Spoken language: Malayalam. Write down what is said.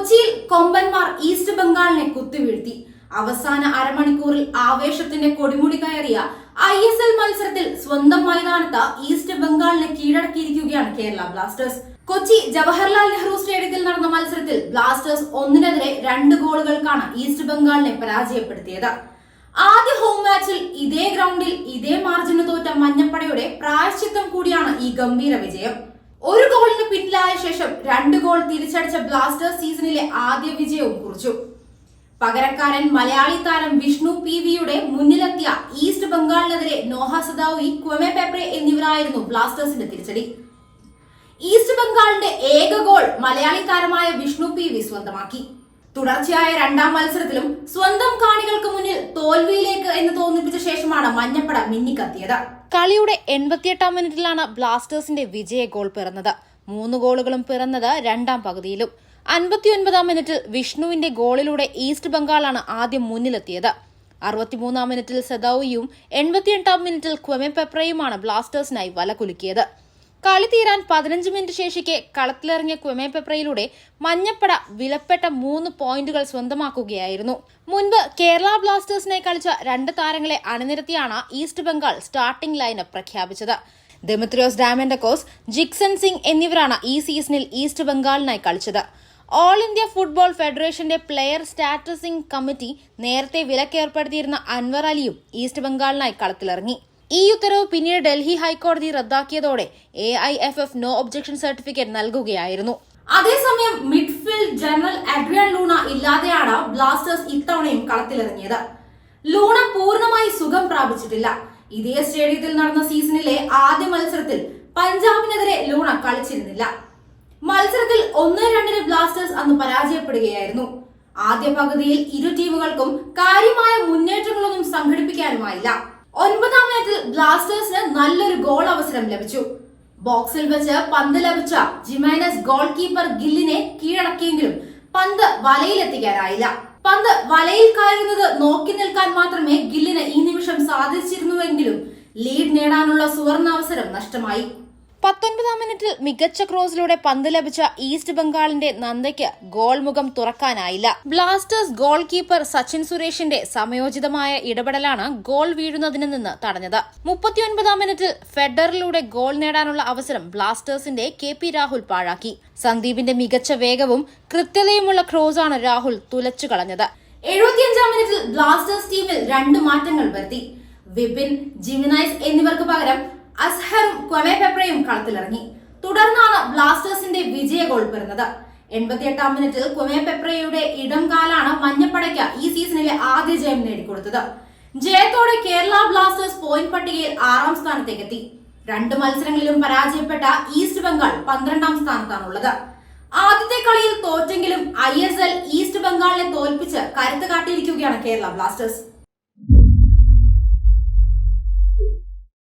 കൊച്ചിയിൽ കൊമ്പന്മാർ ഈസ്റ്റ് ബംഗാളിനെ കുത്തിവീഴ്ത്തി. അവസാന അരമണിക്കൂറിൽ ആവേശത്തിന്റെ കൊടിമുടി കയറിയ ഐ എസ് എൽ മത്സരത്തിൽ സ്വന്തം മൈതാനത്ത് ഈസ്റ്റ് ബംഗാളിനെ കീഴടക്കിയിരിക്കുകയാണ് കേരള ബ്ലാസ്റ്റേഴ്സ്. കൊച്ചി ജവഹർലാൽ നെഹ്റു സ്റ്റേഡിയത്തിൽ നടന്ന മത്സരത്തിൽ ബ്ലാസ്റ്റേഴ്സ് ഒന്നിനെതിരെ രണ്ട് ഗോളുകൾക്കാണ് ഈസ്റ്റ് ബംഗാളിനെ പരാജയപ്പെടുത്തിയത്. ആദ്യ ഹോം മാച്ചിൽ ഇതേ ഗ്രൗണ്ടിൽ ഇതേ മാർജിന് തോറ്റ മഞ്ഞപ്പടയുടെ പ്രായശ്ചിത്തം കൂടിയാണ് ഈ ഗംഭീര വിജയം. ഒരു ഗോളിന് പിന്നിലായ ശേഷം രണ്ട് ഗോൾ തിരിച്ചടിച്ച ബ്ലാസ്റ്റേഴ്സ് സീസണിലെ ആദ്യ വിജയവും കുറിച്ചു. പകരക്കാരൻ മലയാളി താരം വിഷ്ണു പി വിയുടെ മുന്നിലെത്തിയ ഈസ്റ്റ് ബംഗാളിനെതിരെ നോഹ സദാവി ക്വമെ പെപ്രെ എന്നിവരായിരുന്നു ബ്ലാസ്റ്റേഴ്സിന്റെ തിരിച്ചടി. ഈസ്റ്റ് ബംഗാളിന്റെ ഏക ഗോൾ മലയാളി താരമായ വിഷ്ണു പി വി സ്വന്തമാക്കി. തുടർച്ചയായ രണ്ടാം മത്സരത്തിലും സ്വന്തം കാണികൾക്ക് മുന്നിൽ തോൽവിയിലേക്ക് എന്ന് തോന്നിപ്പിച്ച ശേഷമാണ് മഞ്ഞപ്പട മിന്നിക്കത്തിയത്. കളിയുടെ എൺപത്തിയെട്ടാം മിനിറ്റിലാണ് ബ്ലാസ്റ്റേഴ്സിന്റെ വിജയ ഗോൾ പിറന്നത്. മൂന്ന് ഗോളുകളും പിറന്നത് രണ്ടാം പകുതിയിലും. അൻപത്തിയൊൻപതാം മിനിറ്റിൽ വിഷ്ണുവിന്റെ ഗോളിലൂടെ ഈസ്റ്റ് ബംഗാളാണ് ആദ്യം മുന്നിലെത്തിയത്. അറുപത്തിമൂന്നാം മിനിറ്റിൽ സദൌയും എൺപത്തിയെട്ടാം മിനിറ്റിൽ ക്വമെ പെപ്രയുമാണ് ബ്ലാസ്റ്റേഴ്സിനായി വല കുലുക്കിയത്. കളി തീരാൻ പതിനഞ്ച് മിനിറ്റ് ശേഷിക്കെ കളത്തിലിറങ്ങിയ പെപ്രയിലൂടെ മഞ്ഞപ്പട വിലപ്പെട്ട മൂന്ന് പോയിന്റുകൾ സ്വന്തമാക്കുകയായിരുന്നു. മുൻപ് കേരള ബ്ലാസ്റ്റേഴ്സിനെ കളിച്ച രണ്ട് താരങ്ങളെ അണിനിരത്തിയാണ് ഈസ്റ്റ് ബംഗാൾ സ്റ്റാർട്ടിംഗ് ലൈനപ്പ് പ്രഖ്യാപിച്ചത്. ഡെമിത്രിയോസ് ഡാമൻഡക്കോസ് ജിക്സൺ സിംഗ് എന്നിവരാണ് ഈ സീസണിൽ ഈസ്റ്റ് ബംഗാളിനായി കളിച്ചത്. ഓൾ ഇന്ത്യ ഫുട്ബോൾ ഫെഡറേഷന്റെ പ്ലെയർ സ്റ്റാറ്റസിംഗ് കമ്മിറ്റി നേരത്തെ വിലക്കേർപ്പെടുത്തിയിരുന്ന അൻവർ അലിയും ഈസ്റ്റ് ബംഗാളിനായി കളത്തിലിറങ്ങി. ഈ ഉത്തരവ് പിന്നീട് ഡൽഹി ഹൈക്കോടതി റദ്ദാക്കിയതോടെ A I F F no objection certificate നൽകുകയായിരുന്നു. അതേസമയം മിഡ്ഫീൽഡ് ജനറൽ അഡ്രിയൻ ലൂണ ഇല്ലാതെയാണ് ബ്ലാസ്റ്റേഴ്സ് ഇത്തവണയും കളത്തിലിറങ്ങിയത്. ലൂണ പൂർണമായി സുഖം പ്രാപിച്ചിട്ടില്ല. ഇതേ സ്റ്റേഡിയത്തിൽ നടന്ന സീസണിലെ ആദ്യ മത്സരത്തിൽ പഞ്ചാബിനെതിരെ ലൂണ കളിച്ചിരുന്നില്ല. മത്സരത്തിൽ ഒന്ന് രണ്ടിന് ബ്ലാസ്റ്റേഴ്സ് അന്ന് പരാജയപ്പെടുകയായിരുന്നു. ആദ്യ പകുതിയിൽ ഇരു ടീമുകൾക്കും കാര്യമായ മുന്നേറ്റങ്ങളൊന്നും സംഘടിപ്പിക്കാനുമായില്ല. ഒൻപതാം മിനിറ്റിൽ ബ്ലാസ്റ്റേഴ്സിന് നല്ലൊരു ഗോൾ അവസരം ലഭിച്ചു. ബോക്സിൽ വെച്ച് പന്ത് ലഭിച്ച ജിമൈനസ് ഗോൾ കീപ്പർ ഗില്ലിനെ കീഴടക്കിയെങ്കിലും പന്ത് വലയിലെത്തിക്കാനായില്ല. പന്ത് വലയിൽ കയറുന്നത് നോക്കി നിൽക്കാൻ മാത്രമേ ഗില്ലിന് ഈ നിമിഷം സാധിച്ചിരുന്നുവെങ്കിലും ലീഡ് നേടാനുള്ള സുവർണ അവസരം നഷ്ടമായി. പത്തൊൻപതാം മിനിറ്റിൽ മികച്ച ക്രോസിലൂടെ പന്ത് ലഭിച്ച ഈസ്റ്റ് ബംഗാളിന്റെ നന്ദയ്ക്ക് ഗോൾ മുഖം തുറക്കാനായില്ല. ബ്ലാസ്റ്റേഴ്സ് ഗോൾ കീപ്പർ സച്ചിൻ സുരേഷിന്റെ സമയോചിതമായ ഇടപെടലാണ് ഗോൾ വീഴുന്നതിന് നിന്ന് തടഞ്ഞത്. മുപ്പത്തിയൊൻപതാം മിനിറ്റിൽ ഫെഡറിലൂടെ ഗോൾ നേടാനുള്ള അവസരം ബ്ലാസ്റ്റേഴ്സിന്റെ കെ പി രാഹുൽ പാഴാക്കി. സന്ദീപിന്റെ മികച്ച വേഗവും കൃത്യതയുമുള്ള ക്രോസാണ് രാഹുൽ തുലച്ചു കളഞ്ഞത്. എഴുപത്തിയഞ്ചാം മിനിറ്റിൽ ബ്ലാസ്റ്റേഴ്സ് ടീമിൽ രണ്ട് മാറ്റങ്ങൾ വരുത്തി. വിപിൻ ജിമിനൈസ് എന്നിവർക്ക് പകരം അസ്ഹറും പെപ്രയും കളത്തിലിറങ്ങി. തുടർന്നാണ് ബ്ലാസ്റ്റേഴ്സിന്റെ വിജയ ഗോൾ പിറന്നത്. എൺപത്തിയെട്ടാം മിനിറ്റിൽ ക്വമെ പെപ്രയുടെ ഇടം കാലാണ് മഞ്ഞപ്പടയ്ക്ക് ഈ സീസണിലെ ആദ്യ ജയം നേടിക്കൊടുത്തത്. ജയത്തോടെ കേരള ബ്ലാസ്റ്റേഴ്സ് പോയിന്റ് പട്ടികയിൽ ആറാം സ്ഥാനത്തേക്കെത്തി. രണ്ട് മത്സരങ്ങളിലും പരാജയപ്പെട്ട ഈസ്റ്റ് ബംഗാൾ പന്ത്രണ്ടാം സ്ഥാനത്താണുള്ളത്. ആദ്യത്തെ കളിയിൽ തോറ്റെങ്കിലും ഐ ഈസ്റ്റ് ബംഗാളിനെ തോൽപ്പിച്ച് കരുത്ത് കാട്ടിയിരിക്കുകയാണ് കേരള ബ്ലാസ്റ്റേഴ്സ്.